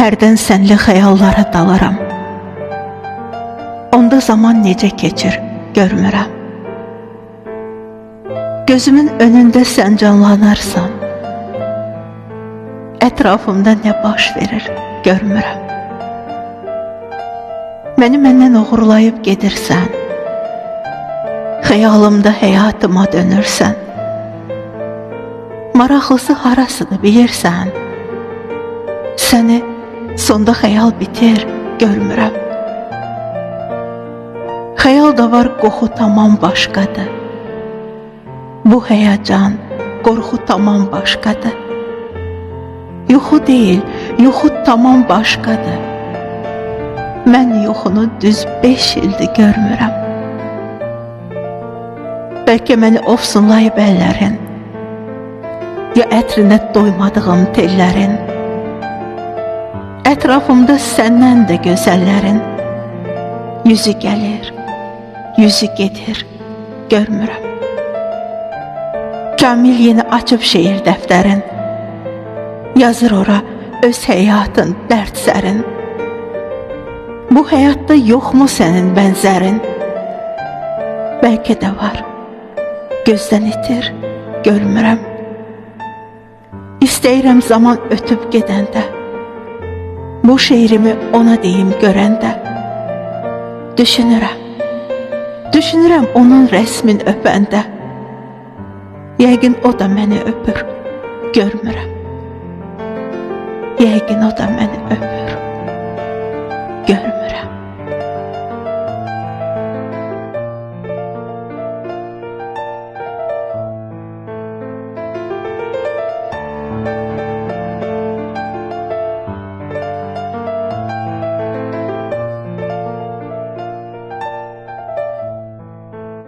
Hərdən sənli xəyallara dalaram. Onda zaman necə keçir, görmürəm. Gözümün önündə sən canlanarsan. Ətrafımda nə baş verir, görmürəm. Məni məndən oğurlayıb gedirsən. Xəyalımda həyatıma dönürsən. Maraqlısı harasıdır bilirsən? Səni sonda xəyal bitir, görmürəm. Xəyal da var, qoxu tamam başqadır. Bu həyəcan, qorxu tamam başqadır. Yuxu deyil, yuxu tamam başqadır. Mən yuxunu düz 5 ildir görmürəm. Bəlkə məni ofsunlayıb əllərin, ya ətrinə doymadığım tellərin. Ətrafımda səndən də gözəllərin? Yüzü gəlir, yüzü gedir, görmürəm. Kamil yeni açıb şeir dəftərin. Yazır ora öz həyatın dərd sərin Bu həyatda yoxmu sənin bənzərin? Bəlkə də var, gözdən itir, görmürəm İstəyirəm zaman ötüb gedəndə Bu şeirimi ona deyim görəndə. Düşünürəm Düşünürəm onun rəsmin öpəndə. Yəqin o da məni öpür Görmürəm. Yəqin o da məni öpür